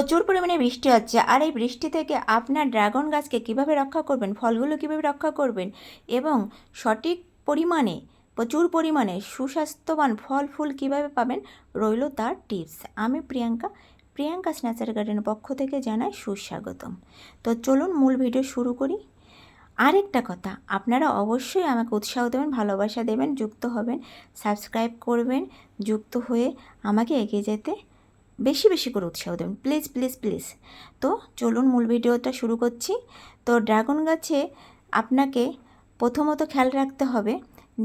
প্রচুর পরিমাণে বৃষ্টি হচ্ছে। আর এই বৃষ্টি থেকে আপনার ড্রাগন গাছকে কীভাবে রক্ষা করবেন, ফলগুলো কীভাবে রক্ষা করবেন এবং সঠিক পরিমাণে, প্রচুর পরিমাণে সুস্বাস্থ্যবান ফল, ফুল কীভাবে পাবেন রইল তার টিপস। আমি প্রিয়াঙ্কা প্রিয়াঙ্কা স্ন্যাচার গার্ডেনের পক্ষ থেকে জানাই সুস্বাগতম। তো চলুন মূল ভিডিও শুরু করি। আরেকটা কথা, আপনারা অবশ্যই আমাকে উৎসাহ দেবেন, ভালোবাসা দেবেন, যুক্ত হবেন, সাবস্ক্রাইব করবেন, যুক্ত হয়ে আমাকে এগিয়ে যেতে বেশি বেশি করে উৎসাহ দেবেন। Please please please. তো চলুন মূল ভিডিওটা শুরু করছি। তো ড্রাগন গাছে আপনাকে প্রথমত খেয়াল রাখতে হবে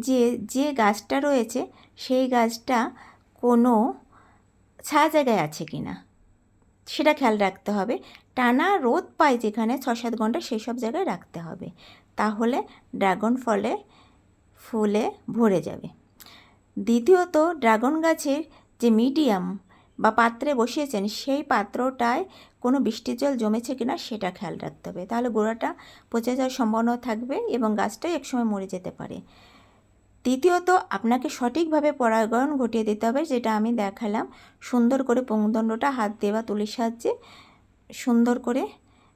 যে যে গাছটা রয়েছে, সেই গাছটা কোনো ছায়া জায়গায় আছে কি না সেটা খেয়াল রাখতে হবে। টানা রোদ পায় যেখানে ছ সাত ঘণ্টা সেই সব জায়গায় রাখতে হবে। তাহলে ড্রাগন ফলে, ফুলে ভরে যাবে। দ্বিতীয়ত, ড্রাগন গাছের যে মিডিয়াম বা পাত্রে বসিয়েছেন, সেই পাত্রটায় কোনো বৃষ্টির জল জমেছে কিনা সেটা খেয়াল রাখতে হবে। তাহলে গোড়াটা পচে যাওয়ার সম্ভাবনা থাকবে এবং গাছটাই একসময় মরে যেতে পারে। তৃতীয়ত আপনাকে সঠিকভাবে পরাগায়ন ঘটিয়ে দিতে হবে, যেটা আমি দেখালাম। সুন্দর করে পুংদণ্ডটা হাত দিয়ে বা তুলির সাহায্যে সুন্দর করে,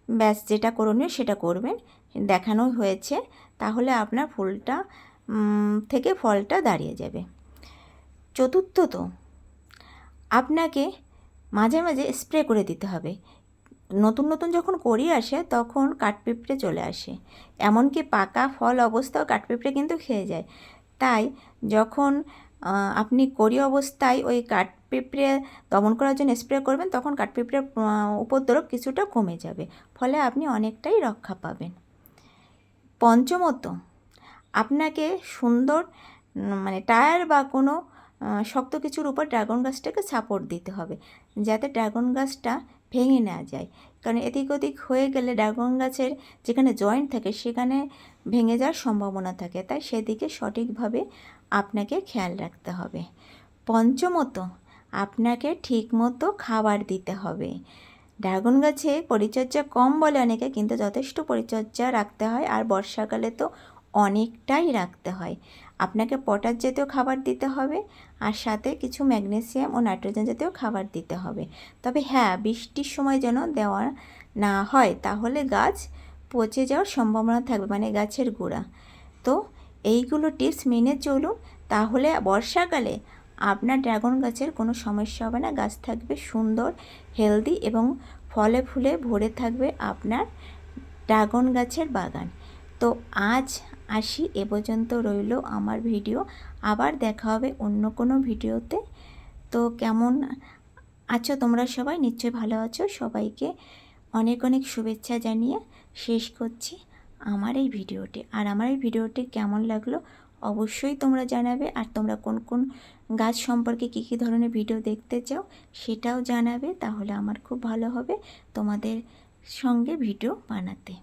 ব্যাস, যেটা করণীয় সেটা করবেন। দেখানো হয়েছে, তাহলে আপনার ফুলটা থেকে ফলটা দাঁড়িয়ে যাবে। চতুর্থত আপনাকে মাঝে মাঝে স্প্রে করে দিতে হবে। নতুন নতুন যখন করি আসে, তখন কাঠপিঁপড়ে চলে আসে। এমনকি পাকা ফল অবস্থাও কাঠপিঁপড়ে কিন্তু খেয়ে যায়। তাই যখন আপনি করি অবস্থায় ওই কাঠপিঁপড়ে দমন করার জন্য স্প্রে করবেন, তখন কাঠপিঁপড়ের উপদ্রব কিছুটা কমে যাবে। ফলে আপনি অনেকটাই রক্ষা পাবেন। পঞ্চমত, আপনাকে সুন্দর মানে টায়ার বা কোনো শক্ত কিছুর উপর ড্রাগন গাছটাকে সাপোর্ট দিতে হবে, যাতে ড্রাগন গাছটা ভেঙে না যায়। কারণ এদিক ওদিক হয়ে গেলে ড্রাগন গাছের যেখানে জয়েন্ট থাকে, সেখানে ভেঙে যাওয়ার সম্ভাবনা থাকে। তাই সেদিকে সঠিকভাবে আপনাকে খেয়াল রাখতে হবে। পঞ্চমত, আপনাকে ঠিকমতো খাবার দিতে হবে। ড্রাগন গাছে পরিচর্যা কম বলে অনেকে, কিন্তু যথেষ্ট পরিচর্যা রাখতে হয়, আর বর্ষাকালে তো অনেকটাই রাখতে হয়। আপনাকে পটাশ জাতীয় খাবার দিতে হবে আর সাথে কিছু ম্যাগনেসিয়াম ও নাইট্রোজেন জাতীয় খাবার দিতে হবে। তবে হ্যাঁ বৃষ্টির সময় যেন দেওয়া না হয়, তাহলে গাছ পচে যাওয়ার সম্ভাবনা থাকবে মানে গাছের গোড়া। তো এইগুলো টিপস মেনে চলুন, তাহলে বর্ষাকালে আপনার ড্রাগন গাছের কোনো সমস্যা হবে না। গাছ থাকবে সুন্দর, হেলদি এবং ফলে ফুলে ভরে থাকবে আপনার ড্রাগন গাছের বাগান। তো আজ আসি, এ পর্যন্ত রইল আমার ভিডিও। আবার দেখা হবে অন্য কোনো ভিডিওতে। তো কেমন আছো তোমরা সবাই? নিশ্চয়ই ভালো আছো। সবাইকে অনেক অনেক শুভেচ্ছা জানিয়ে শেষ করছি আমার এই ভিডিওটি। আর আমার এই ভিডিওটি কেমন লাগল অবশ্যই তোমরা জানাবে। আর তোমরা কোন কোন গাছ সম্পর্কে কী কী ধরনের ভিডিও দেখতে চাও সেটাও জানাবে। তাহলে আমার খুব ভালো হবে তোমাদের সঙ্গে ভিডিও বানাতে।